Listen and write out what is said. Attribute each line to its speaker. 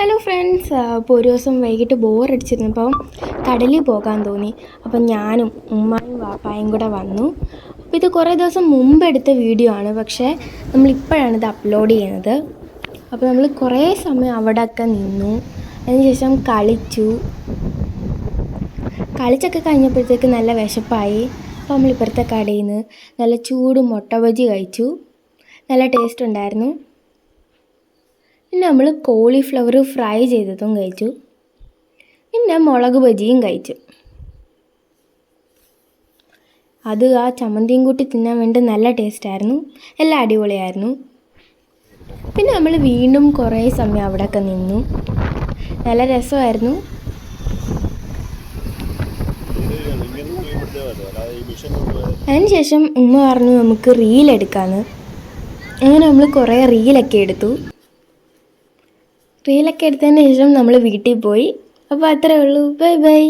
Speaker 1: Hello friends അപ്പോൾ ഒരു ദിവസം വൈകിട്ട് ബോറടിച്ചിരുന്നപ്പം കടലിൽ പോകാൻ തോന്നി. അപ്പം ഞാനും ഉമ്മയും വാപ്പായും കൂടെ വന്നു. അപ്പോൾ ഇത് കുറേ ദിവസം മുമ്പ് എടുത്ത വീഡിയോ ആണ്. പക്ഷേ നമ്മളിപ്പോഴാണ് ഇത് അപ്ലോഡ് ചെയ്യുന്നത്. അപ്പോൾ നമ്മൾ കുറേ സമയം അവിടെയൊക്കെ നിന്നു. അതിനുശേഷം കളിച്ചു. കളിച്ചൊക്കെ കഴിഞ്ഞപ്പോഴത്തേക്ക് നല്ല വിശപ്പായി. അപ്പോൾ നമ്മൾ ഇപ്പുറത്തെ കടയിൽ നിന്ന് നല്ല ചൂട് മുട്ട ബജി കഴിച്ചു. നല്ല ടേസ്റ്റ് ഉണ്ടായിരുന്നു. പിന്നെ നമ്മൾ കോളിഫ്ലവർ ഫ്രൈ ചെയ്തതും കഴിച്ചു. പിന്നെ മുളക് ബജിയും കഴിച്ചു. അത് ആ ചമ്മന്തിയും കൂട്ടി തിന്നാൻ വേണ്ടി നല്ല ടേസ്റ്റായിരുന്നു എല്ലാം അടിപൊളിയായിരുന്നു. പിന്നെ നമ്മൾ വീണ്ടും കുറേ സമയം അവിടെയൊക്കെ നിന്നു. നല്ല രസമായിരുന്നു. അതിനുശേഷം ഉമ്മ പറഞ്ഞു നമുക്ക് റീൽ എടുക്കാമെന്ന് അങ്ങനെ നമ്മൾ കുറേ റീലൊക്കെ എടുത്തു. റീലൊക്കെ എടുത്തതിന് ശേഷം നമ്മൾ വീട്ടിൽ പോയി. അപ്പോൾ അത്രേ ഉള്ളൂ. Bye bye.